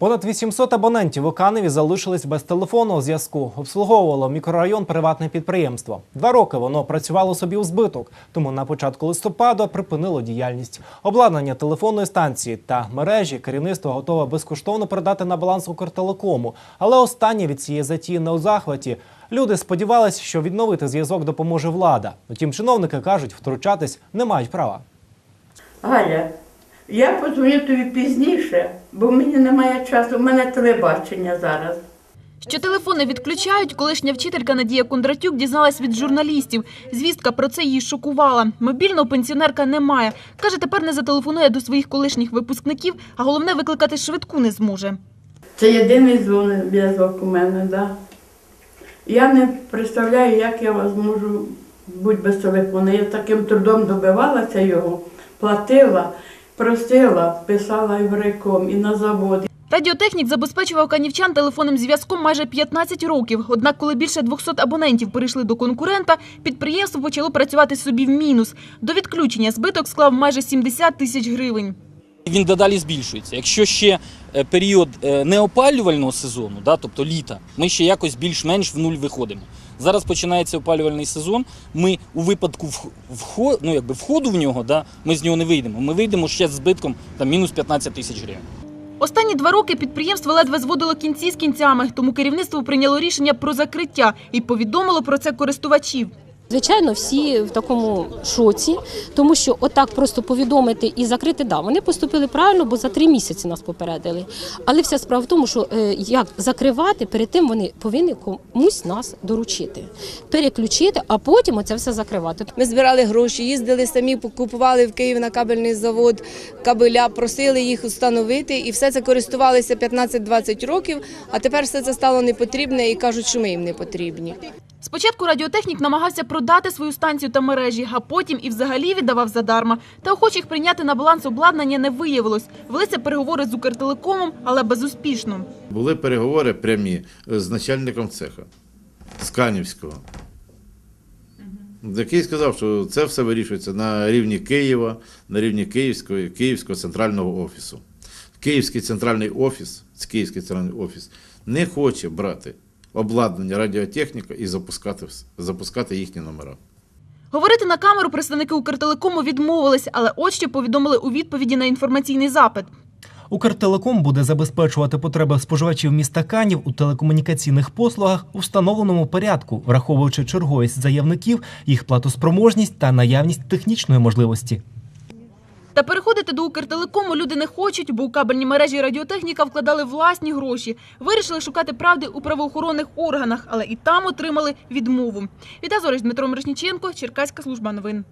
Понад 800 абонентів у Каневі залишились без телефонного зв'язку. Обслуговувало мікрорайон приватне підприємство. Два роки воно працювало собі у збиток, тому на початку листопада припинило діяльність. Обладнання телефонної станції та мережі керівництво готове безкоштовно передати на баланс Укртелекому. Але останнє від цієї затії не у захваті. Люди сподівались, що відновити зв'язок допоможе влада. Утім, чиновники кажуть, втручатись не мають права. Галя, я подзвоню тобі пізніше, бо в мені немає часу, в мене телебачення зараз. Що телефони відключають, колишня вчителька Надія Кондратюк дізналась від журналістів. Звістка про це її шокувала. Мобільного пенсіонерка немає. Каже, тепер не зателефонує до своїх колишніх випускників, а головне викликати швидку не зможе. Це єдиний дзвони- зв'язок у мене, да. Я не представляю, як я вас можу бути без телефону. Я таким трудом добивалася його, платила, просила, писала і в райком, і на заводі. Радіотехнік забезпечував канівчан телефонним зв'язком майже 15 років. Однак, коли більше 200 абонентів перейшли до конкурента, підприємство почало працювати собі в мінус. До відключення збиток склав майже 70 тисяч гривень. Він дедалі збільшується. Якщо ще е, період е, неопалювального сезону, да, тобто літа, ми ще якось більш-менш в нуль виходимо. Зараз починається опалювальний сезон. Ми у випадку вх- вхо- ну, якби входу в нього, да, ми з нього не вийдемо. Ми вийдемо ще з збитком там, мінус 15 тисяч гривень. Останні два роки підприємство ледве зводило кінці з кінцями, тому керівництво прийняло рішення про закриття і повідомило про це користувачів. Звичайно, всі в такому шоці, тому що отак просто повідомити і закрити, да, вони поступили правильно, бо за три місяці нас попередили. Але вся справа в тому, що е, як закривати, перед тим вони повинні комусь нас доручити, переключити, а потім оце все закривати. Ми збирали гроші, їздили самі, купували в Київ на кабельний завод кабеля, просили їх встановити, і все це користувалися 15-20 років. А тепер все це стало непотрібне і кажуть, що ми їм не потрібні. Спочатку радіотехнік намагався продати свою станцію та мережі, а потім і взагалі віддавав задарма. Та охочих прийняти на баланс обладнання не виявилось. Велися переговори з Укртелекомом, але безуспішно. Були переговори прямі з начальником цеха з Канівського, який сказав, що це все вирішується на рівні Києва, на рівні Київського, Київського центрального офісу. Київський центральний офіс, Київський центральний офіс не хоче брати обладнання радіотехніка і запускати, запускати їхні номера. Говорити на камеру представники Укртелекому відмовились, але от що повідомили у відповіді на інформаційний запит. Укртелеком буде забезпечувати потреби споживачів міста Канів у телекомунікаційних послугах у встановленому порядку, враховуючи черговість заявників, їх платоспроможність та наявність технічної можливості. Та переходити до Укртелекому люди не хочуть, бо у кабельні мережі радіотехніка вкладали власні гроші. Вирішили шукати правди у правоохоронних органах, але і там отримали відмову. Віта Зорич, Дмитро Мирошніченко, Черкаська служба новин.